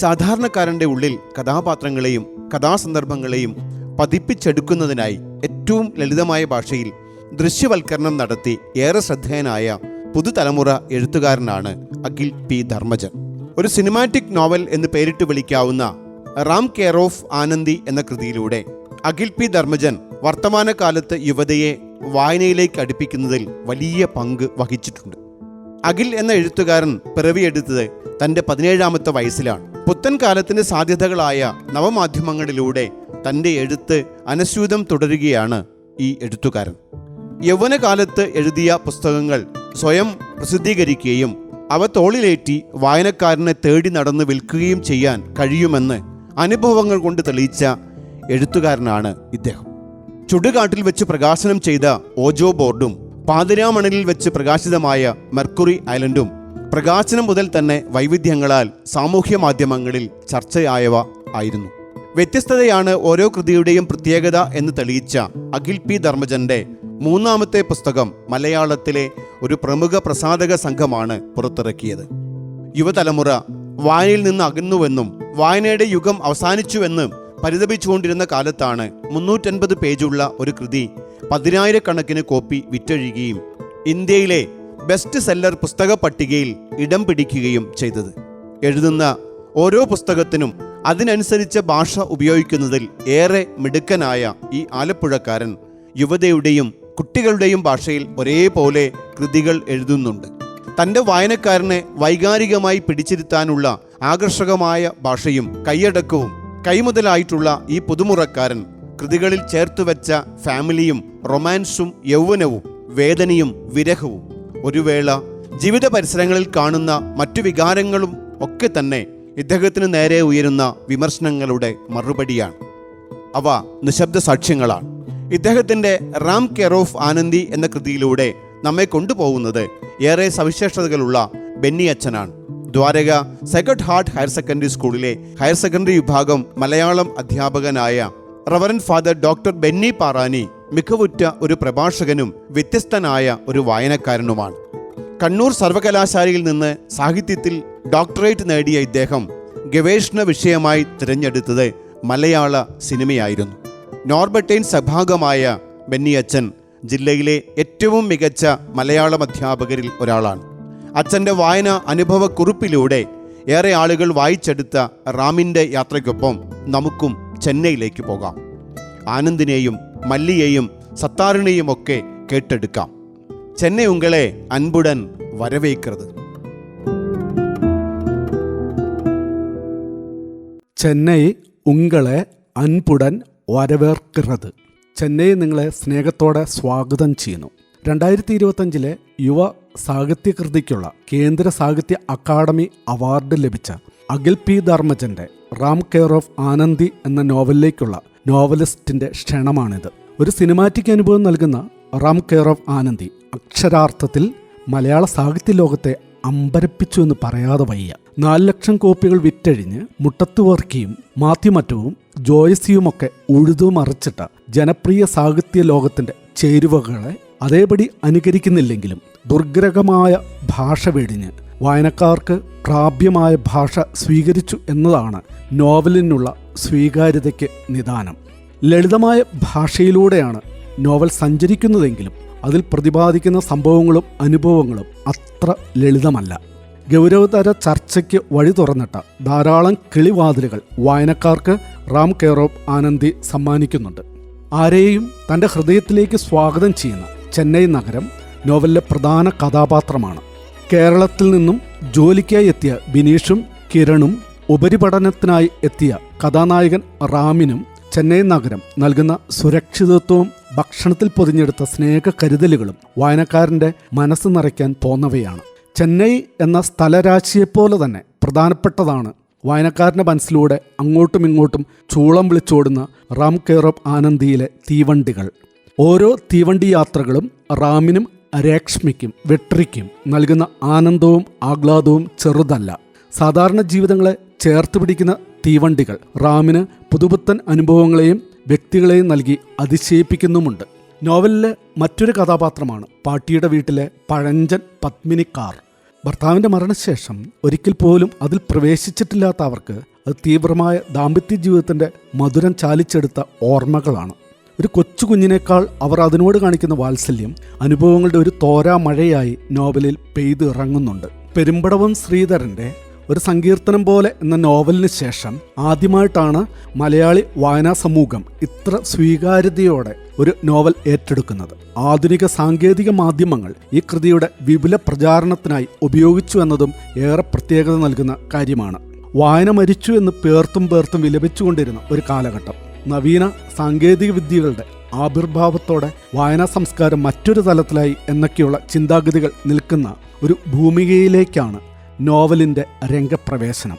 സാധാരണക്കാരന്റെ ഉള്ളിൽ കഥാപാത്രങ്ങളെയും കഥാസന്ദർഭങ്ങളെയും പതിപ്പിച്ചെടുക്കുന്നതിനായി ഏറ്റവും ലളിതമായ ഭാഷയിൽ ദൃശ്യവൽക്കരണം നടത്തി ഏറെ ശ്രദ്ധേയനായ പുതുതലമുറ എഴുത്തുകാരനാണ് അഖിൽ പി. ധർമ്മജൻ. ഒരു സിനിമാറ്റിക് നോവൽ എന്ന് പേരിട്ട് വിളിക്കാവുന്ന റാം കെയർ ഓഫ് ആനന്ദി എന്ന കൃതിയിലൂടെ അഖിൽ പി. ധർമ്മജൻ വർത്തമാനകാലത്ത് യുവതയെ വായനയിലേക്ക് അടുപ്പിക്കുന്നതിൽ വലിയ പങ്ക് വഹിച്ചിട്ടുണ്ട്. അഖിൽ എന്ന എഴുത്തുകാരൻ പിറവിയെടുത്തത് തന്റെ പതിനേഴാമത്തെ വയസ്സിലാണ്. പുത്തൻ കാലത്തിന് സാധ്യതകളായ നവമാധ്യമങ്ങളിലൂടെ തന്റെ എഴുത്ത് അനശ്യൂതം തുടരുകയാണ് ഈ എഴുത്തുകാരൻ. യൗവനകാലത്ത് എഴുതിയ പുസ്തകങ്ങൾ സ്വയം പ്രസിദ്ധീകരിക്കുകയും അവ തോളിലേറ്റി വായനക്കാരനെ തേടി നടന്ന് വിൽക്കുകയും ചെയ്യാൻ കഴിയുമെന്ന് അനുഭവങ്ങൾ കൊണ്ട് തെളിയിച്ച എഴുത്തുകാരനാണ് ഇദ്ദേഹം. ചുടുകാട്ടിൽ വെച്ച് പ്രകാശനം ചെയ്ത ഓജോ ബോർഡും പാതിരാമണലിൽ വെച്ച് പ്രകാശിതമായ മെർക്കുറി ഐലൻഡും പ്രകാശനം മുതൽ തന്നെ വൈവിധ്യങ്ങളാൽ സാമൂഹ്യ മാധ്യമങ്ങളിൽ ചർച്ചയായവ ആയിരുന്നു. വ്യത്യസ്തതയാണ് ഓരോ കൃതിയുടെയും പ്രത്യേകത എന്ന് തെളിയിച്ച അഖിൽ പി ധർമ്മജന്റെ മൂന്നാമത്തെ പുസ്തകം മലയാളത്തിലെ ഒരു പ്രമുഖ പ്രസാധക സംഘമാണ് പുറത്തിറക്കിയത്. യുവതലമുറ വായനയിൽ നിന്ന് അകന്നുവെന്നും വായനയുടെ യുഗം അവസാനിച്ചുവെന്നും പരിതപിച്ചുകൊണ്ടിരുന്ന കാലത്താണ് മുന്നൂറ്റൻപത് പേജുള്ള ഒരു കൃതി പതിനായിരക്കണക്കിന് കോപ്പി വിറ്റഴുകിയും ഇന്ത്യയിലെ ബെസ്റ്റ് സെല്ലർ പുസ്തക പട്ടികയിൽ ഇടം പിടിക്കുകയും ചെയ്തത്. എഴുതുന്ന ഓരോ പുസ്തകത്തിനും അതിനനുസരിച്ച ഭാഷ ഉപയോഗിക്കുന്നതിൽ ഏറെ മിടുക്കനായ ഈ ആലപ്പുഴക്കാരൻ യുവതയുടെയും കുട്ടികളുടെയും ഭാഷയിൽ ഒരേപോലെ കൃതികൾ എഴുതുന്നുണ്ട്. തന്റെ വായനക്കാരനെ വൈകാരികമായി പിടിച്ചിരുത്താനുള്ള ആകർഷകമായ ഭാഷയും കൈയടക്കവും കൈമുതലായിട്ടുള്ള ഈ പുതുമുറക്കാരൻ കൃതികളിൽ ചേർത്തുവെച്ച ഫാമിലിയും റൊമാൻസും യൗവനവും വേദനയും വിരഹവും ഒരു വേള ജീവിത പരിസരങ്ങളിൽ കാണുന്ന മറ്റു വികാരങ്ങളും ഒക്കെ തന്നെ ഇദ്ദേഹത്തിന് നേരെ ഉയരുന്ന വിമർശനങ്ങളുടെ മറുപടിയാണ്. അവ നിശബ്ദ സാക്ഷ്യങ്ങളാണ്. ഇദ്ദേഹത്തിന്റെ റാം കെയർ ഓഫ് ആനന്ദി എന്ന കൃതിയിലൂടെ നമ്മെ കൊണ്ടുപോകുന്നത് ഏറെ സവിശേഷതകളുള്ള ബെന്നി അച്ഛനാണ്. Dwaraka Sacred Heart higher secondary സ്കൂളിലെ ഹയർ സെക്കൻഡറി വിഭാഗം മലയാളം അധ്യാപകനായ reverend father doctor Benny Parani മികവുറ്റ ഒരു പ്രഭാഷകനും വ്യത്യസ്തനായ ഒരു വായനക്കാരനുമാണ്. കണ്ണൂർ സർവകലാശാലയിൽ നിന്ന് സാഹിത്യത്തിൽ ഡോക്ടറേറ്റ് നേടിയ ഇദ്ദേഹം ഗവേഷണ വിഷയമായി തിരഞ്ഞെടുത്തത് മലയാള സിനിമയായിരുന്നു. നോർബർട്ടൈൻ സഭാഗമായ ബെന്നിയച്ചൻ ജില്ലയിലെ ഏറ്റവും മികച്ച മലയാളം അധ്യാപകരിൽ ഒരാളാണ്. അച്ഛന്റെ വായന അനുഭവക്കുറിപ്പിലൂടെ ഏറെ ആളുകൾ വായിച്ചെടുത്ത റാമിന്റെ യാത്രയ്ക്കൊപ്പം നമുക്കും ചെന്നൈയിലേക്ക് പോകാം. ആനന്ദിനെയും മല്ലിയെയും സത്താറിനെയും ഒക്കെ കേട്ടെടുക്കാം. ചെന്നൈ ഉങ്ങളെ അൻപുടൻ വരവേക്കരുത് ചെന്നൈ ഉങ്ങളെ അൻപുടൻ വരവേർക്കുന്നത് ചെന്നൈ നിങ്ങളെ സ്നേഹത്തോടെ സ്വാഗതം ചെയ്യുന്നു. രണ്ടായിരത്തി ഇരുപത്തഞ്ചിലെ യുവ സാഹിത്യകൃതിക്കുള്ള കേന്ദ്ര സാഹിത്യ അക്കാദമി അവാർഡ് ലഭിച്ച അഖിൽ പി ധർമ്മജന്റെ റാം കെയർ ഓഫ് ആനന്ദി എന്ന നോവലിലേക്കുള്ള നോവലിസ്റ്റിന്റെ ക്ഷണമാണിത്. ഒരു സിനിമാറ്റിക് അനുഭവം നൽകുന്ന റാം കെയർ ഓഫ് ആനന്ദി അക്ഷരാർത്ഥത്തിൽ മലയാള സാഹിത്യ ലോകത്തെ അമ്പരപ്പിച്ചു എന്ന് പറയാതെ വയ്യ. നാല് ലക്ഷം കോപ്പികൾ വിറ്റഴിഞ്ഞ് മുട്ടത്തുവർക്കിയും മാത്യുമറ്റവും ജോയസിയുമൊക്കെ ഉഴുതു മറിച്ചിട്ട ജനപ്രിയ സാഹിത്യ ലോകത്തിന്റെ ചേരുവകളെ അതേപടി അനുകരിക്കുന്നില്ലെങ്കിലും ദുർഗ്രഹമായ ഭാഷ വെടിഞ്ഞ് വായനക്കാർക്ക് പ്രാപ്യമായ ഭാഷ സ്വീകരിച്ചു എന്നതാണ് നോവലിനുള്ള സ്വീകാര്യതയ്ക്ക് നിദാനം. ലളിതമായ ഭാഷയിലൂടെയാണ് നോവൽ സഞ്ചരിക്കുന്നതെങ്കിലും അതിൽ പ്രതിപാദിക്കുന്ന സംഭവങ്ങളും അനുഭവങ്ങളും അത്ര ലളിതമല്ല. ഗൗരവതര ചർച്ചയ്ക്ക് വഴി തുറന്നിട്ട ധാരാളം കിളിവാതിലുകൾ വായനക്കാർക്ക് റാം കെയറോബ് ആനന്ദി സമ്മാനിക്കുന്നുണ്ട്. ആരെയും തന്റെ ഹൃദയത്തിലേക്ക് സ്വാഗതം ചെയ്യുന്ന ചെന്നൈ നഗരം നോവലിലെ പ്രധാന കഥാപാത്രമാണ്. കേരളത്തിൽ നിന്നും ജോലിക്കായി എത്തിയ ബിനീഷും കിരണും ഉപരിപഠനത്തിനായി എത്തിയ കഥാനായകൻ റാമിനും ചെന്നൈ നഗരം നൽകുന്ന സുരക്ഷിതത്വവും ഭക്ഷണത്തിൽ പൊതിഞ്ഞെടുത്ത സ്നേഹ കരുതലുകളും വായനക്കാരന്റെ മനസ്സ് നിറയ്ക്കാൻ പോന്നവയാണ്. ചെന്നൈ എന്ന സ്ഥലരാശിയെപ്പോലെ തന്നെ പ്രധാനപ്പെട്ടതാണ് വായനക്കാരന്റെ മനസ്സിലൂടെ അങ്ങോട്ടും ഇങ്ങോട്ടും ചൂളം വിളിച്ചോടുന്ന റാം കെയർ ആനന്ദിയിലെ തീവണ്ടികൾ. ഓരോ തീവണ്ടി യാത്രകളും റാമിനും രേക്ഷ്മിക്കും വെട്രിക്കും നൽകുന്ന ആനന്ദവും ആഹ്ലാദവും ചെറുതല്ല. സാധാരണ ജീവിതങ്ങളെ ചേർത്ത് പിടിക്കുന്ന തീവണ്ടികൾ റാമിന് പുതുപുത്തൻ അനുഭവങ്ങളെയും വ്യക്തികളെയും നൽകി അതിശയിപ്പിക്കുന്നുമുണ്ട്. നോവലിലെ മറ്റൊരു കഥാപാത്രമാണ് പാട്ടിയുടെ വീട്ടിലെ പഴഞ്ചൻ പത്മിനിക്കാർ. ഭർത്താവിന്റെ മരണശേഷം ഒരിക്കൽ പോലും അതിൽ പ്രവേശിച്ചിട്ടില്ലാത്ത അവർക്ക് അത് തീവ്രമായ ദാമ്പത്യ ജീവിതത്തിന്റെ മധുരം ചാലിച്ചെടുത്ത ഓർമ്മകളാണ്. ഒരു കൊച്ചു കുഞ്ഞിനേക്കാൾ അവർ അതിനോട് കാണിക്കുന്ന വാത്സല്യം അനുഭവങ്ങളുടെ ഒരു തോരാ മഴയായി നോവലിൽ പെയ്തിറങ്ങുന്നുണ്ട് പെരുമ്പടവം ശ്രീധരന്റെ ഒരു സങ്കീർത്തനം പോലെ എന്ന നോവലിന് ശേഷം ആദ്യമായിട്ടാണ് മലയാളി വായനാ സമൂഹം ഇത്ര സ്വീകാര്യതയോടെ ഒരു നോവൽ ഏറ്റെടുക്കുന്നത്. ആധുനിക സാങ്കേതിക മാധ്യമങ്ങൾ ഈ കൃതിയുടെ വിപുല പ്രചാരണത്തിനായി ഉപയോഗിച്ചു എന്നതും ഏറെ പ്രത്യേകത നൽകുന്ന കാര്യമാണ്. വായന മരിച്ചു എന്ന് പേർത്തും പേർത്തും വിലപിച്ചുകൊണ്ടിരുന്ന ഒരു കാലഘട്ടം. നവീന സാങ്കേതിക വിദ്യകളുടെ ആവിർഭാവത്തോടെ വായനാ സംസ്കാരം മറ്റൊരു തലത്തിലായി എന്നൊക്കെയുള്ള ചിന്താഗതികൾ നിൽക്കുന്ന ഒരു ഭൂമികയിലേക്കാണ് നോവലിന്റെ രംഗപ്രവേശനം.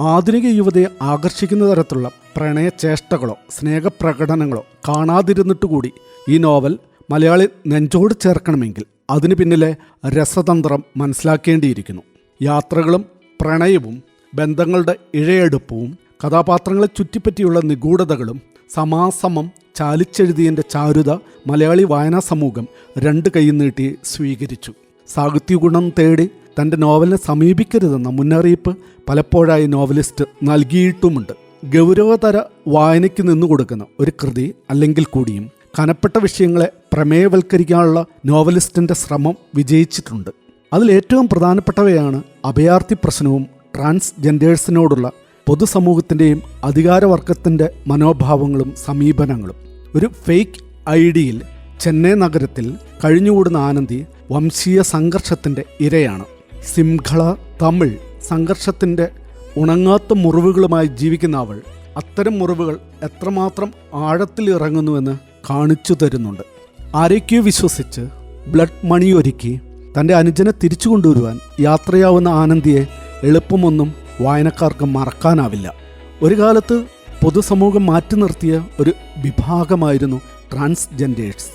ആധുനിക യുവതയെ ആകർഷിക്കുന്ന തരത്തിലുള്ള പ്രണയചേഷ്ടകളോ സ്നേഹപ്രകടനങ്ങളോ കാണാതിരുന്നിട്ടുകൂടി ഈ നോവൽ മലയാളി നെഞ്ചോട് ചേർക്കണമെങ്കിൽ അതിനു പിന്നിലെ രസതന്ത്രം മനസ്സിലാക്കേണ്ടിയിരിക്കുന്നു. യാത്രകളും പ്രണയവും ബന്ധങ്ങളുടെ ഇഴയെടുപ്പവും കഥാപാത്രങ്ങളെ ചുറ്റിപ്പറ്റിയുള്ള നിഗൂഢതകളും സമാസമം ചാലിച്ചെഴുതിയതിന്റെ ചാരുത മലയാളി വായനാ സമൂഹം രണ്ട് കൈ നീട്ടി സ്വീകരിച്ചു. സാഹിത്യഗുണം തേടി തന്റെ നോവലിനെ സമീപിക്കരുതെന്ന മുന്നറിയിപ്പ് പലപ്പോഴായി നോവലിസ്റ്റ് നൽകിയിട്ടുമുണ്ട്. ഗൗരവതര വായനയ്ക്ക് നിന്നു കൊടുക്കുന്ന ഒരു കൃതി അല്ലെങ്കിൽ കൂടിയും കനപ്പെട്ട വിഷയങ്ങളെ പ്രമേയവൽക്കരിക്കാനുള്ള നോവലിസ്റ്റിന്റെ ശ്രമം വിജയിച്ചിട്ടുണ്ട്. അതിലേറ്റവും പ്രധാനപ്പെട്ടവയാണ് അഭയാർത്ഥി പ്രശ്നവും ട്രാൻസ്ജെൻഡേഴ്സിനോടുള്ള പൊതുസമൂഹത്തിന്റെയും അധികാരവർഗത്തിന്റെ മനോഭാവങ്ങളും സമീപനങ്ങളും. ഒരു ഫേക്ക് ഐഡിയിൽ ചെന്നൈ നഗരത്തിൽ കഴിഞ്ഞുകൂടുന്ന ആനന്ദി വംശീയ സംഘർഷത്തിന്റെ ഇരയാണ്. സിംഹള തമിഴ് സംഘർഷത്തിന്റെ ഉണങ്ങാത്ത മുറിവുകളുമായി ജീവിക്കുന്ന അവൾ അത്തരം മുറിവുകൾ എത്രമാത്രം ആഴത്തിൽ ഇറങ്ങുന്നുവെന്ന് കാണിച്ചു തരുന്നുണ്ട്. ആരൊക്കെയോ വിശ്വസിച്ച് ബ്ലഡ് മണി ഒരുക്കി തന്റെ അനുജനെ തിരിച്ചു കൊണ്ടുവരുവാൻ യാത്രയാവുന്ന ആനന്ദിയെ എളുപ്പമൊന്നും വായനക്കാർക്ക് മറക്കാനാവില്ല. ഒരു കാലത്ത് പൊതുസമൂഹം മാറ്റി നിർത്തിയ ഒരു വിഭാഗമായിരുന്നു ട്രാൻസ്ജെൻഡേഴ്സ്.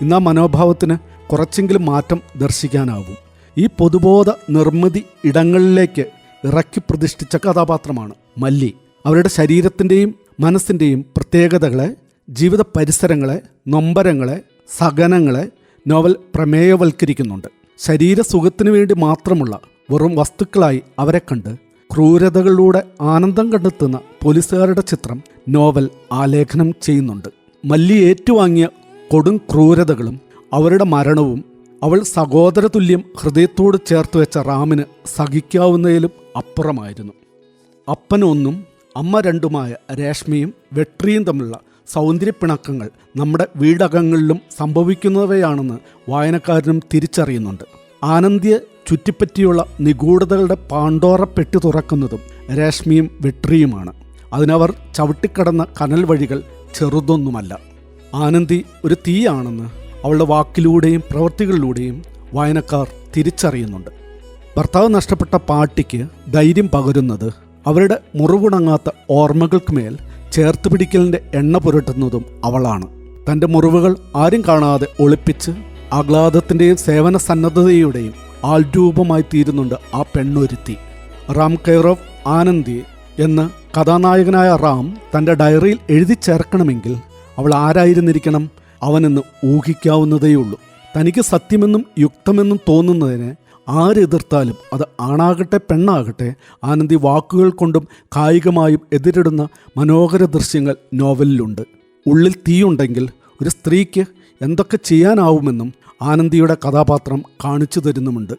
ഇന്ന് ആ മനോഭാവത്തിന് കുറച്ചെങ്കിലും മാറ്റം ദർശിക്കാനാവും. ഈ പൊതുബോധ നിർമ്മിതി ഇടങ്ങളിലേക്ക് ഇറക്കി പ്രതിഷ്ഠിച്ച കഥാപാത്രമാണ് മല്ലി. അവരുടെ ശരീരത്തിന്റെയും മനസ്സിന്റെയും പ്രത്യേകതകളെ ജീവിത പരിസരങ്ങളെ നൊമ്പരങ്ങളെ സഹനങ്ങളെ നോവൽ പ്രമേയവൽക്കരിക്കുന്നുണ്ട്. ശരീരസുഖത്തിനു വേണ്ടി മാത്രമുള്ള വെറും വസ്തുക്കളായി അവരെ കണ്ട് ക്രൂരതകളിലൂടെ ആനന്ദം കണ്ടെത്തുന്ന പോലീസുകാരുടെ ചിത്രം നോവൽ ആലേഖനം ചെയ്യുന്നുണ്ട്. മല്ലി ഏറ്റുവാങ്ങിയ കൊടും ക്രൂരതകളും അവരുടെ മരണവും അവൾ സഹോദരതുല്യം ഹൃദയത്തോട് ചേർത്ത് വെച്ച റാമിന് സഹിക്കാവുന്നതിലും അപ്പുറമായിരുന്നു. അപ്പനൊന്നും അമ്മ രണ്ടുമായ രേഷ്മയും വെട്രിയും തമ്മിലുള്ള സൗന്ദര്യപ്പിണക്കങ്ങൾ നമ്മുടെ വീടകങ്ങളിലും സംഭവിക്കുന്നവയാണെന്ന് വായനക്കാരനും തിരിച്ചറിയുന്നുണ്ട്. ആനന്ദ്യെ ചുറ്റിപ്പറ്റിയുള്ള നിഗൂഢതകളുടെ പാണ്ടോറ പെട്ടി തുറക്കുന്നതും രേഷ്മിയും വെട്രിയുമാണ്. അതിനവർ ചവിട്ടിക്കടന്ന കനൽ വഴികൾ ചെറുതൊന്നുമല്ല. ആനന്ദി ഒരു തീയാണെന്ന് അവളുടെ വാക്കിലൂടെയും പ്രവൃത്തികളിലൂടെയും വായനക്കാർ തിരിച്ചറിയുന്നുണ്ട്. ഭർത്താവ് നഷ്ടപ്പെട്ട പാട്ടിക്ക് ധൈര്യം പകരുന്നത് അവരുടെ മുറിവുണങ്ങാത്ത ഓർമ്മകൾക്ക് മേൽ ചേർത്ത് പിടിക്കലിന്റെ എണ്ണ പുരട്ടുന്നതും അവളാണ്. തന്റെ മുറിവുകൾ ആരും കാണാതെ ഒളിപ്പിച്ച് ആഹ്ലാദത്തിന്റെയും സേവന സന്നദ്ധതയുടെയും ആൾരൂപമായി തീരുന്നുണ്ട് ആ പെണ്ണൊരുത്തി. റാം കൈറോവ് ആനന്ദി എന്ന് കഥാനായകനായ റാം തന്റെ ഡയറിയിൽ എഴുതി ചേർക്കണമെങ്കിൽ അവൾ ആരായിരുന്നിരിക്കണം? അവനെന്ന് ഊഹിക്കാവുന്നതേയുള്ളൂ. തനിക്ക് സത്യമെന്നും യുക്തമെന്നും തോന്നുന്നതിന് ആരെതിർത്താലും അത് ആണാകട്ടെ പെണ്ണാകട്ടെ ആനന്ദി വാക്കുകൾ കൊണ്ടും കായികമായും എതിരിടുന്ന മനോഹര ദൃശ്യങ്ങൾ നോവലിലുണ്ട്. ഉള്ളിൽ തീയുണ്ടെങ്കിൽ ഒരു സ്ത്രീക്ക് എന്തൊക്കെ ചെയ്യാനാവുമെന്നും ആനന്ദിയുടെ കഥാപാത്രം കാണിച്ചു തരുന്നുമുണ്ട്.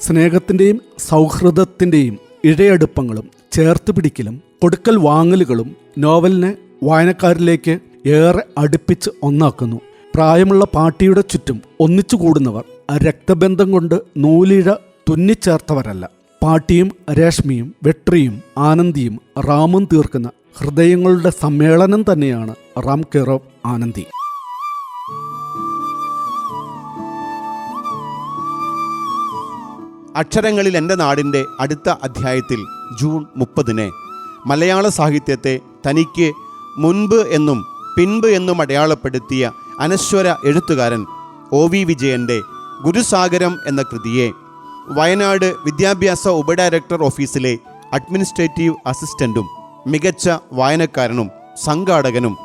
സ്നേഹത്തിന്റെയും സൗഹൃദത്തിന്റെയും ഇഴയടുപ്പങ്ങളും ചേർത്ത് പിടിക്കലും കൊടുക്കൽ വാങ്ങലുകളും നോവലിനെ വായനക്കാരിലേക്ക് ഏറെ അടുപ്പിച്ച് ഒന്നാക്കുന്നു. പ്രായമുള്ള പാട്ടിയുടെ ചുറ്റും ഒന്നിച്ചു കൂടുന്നവർ രക്തബന്ധം കൊണ്ട് നൂലിഴ തുന്നിച്ചേർത്തവരല്ല. പാട്ടിയും രേഷ്മിയും വെട്രിയും ആനന്ദിയും റാമും തീർക്കുന്ന ഹൃദയങ്ങളുടെ സമ്മേളനം തന്നെയാണ് റാം കെറോവ് ആനന്ദി. അക്ഷരങ്ങളിൽ എന്റെ നാടിന്റെ അടുത്ത അധ്യായത്തിൽ ജൂൺ മുപ്പതിന് മലയാള സാഹിത്യത്തെ തനിക്ക് മുൻപ് എന്നും പിൻപ് എന്നും അടയാളപ്പെടുത്തിയ അനശ്വര എഴുത്തുകാരൻ ഒ വി വിജയന്റെ ഗുരുസാഗരം എന്ന കൃതിയെ വയനാട് വിദ്യാഭ്യാസ ഉപഡയറക്ടർ ഓഫീസിലെ അഡ്മിനിസ്ട്രേറ്റീവ് അസിസ്റ്റന്റും മികച്ച വായനക്കാരനും സംഘാടകനും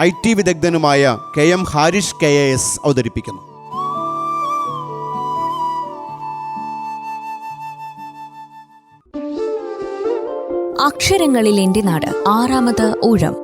I T വിദഗ്ധനുമായ K M Harish K A S അവതരിപ്പിക്കുന്നു. അക്ഷരങ്ങളിൽ എന്റെ നാട് ആറാമത് ഊഴം.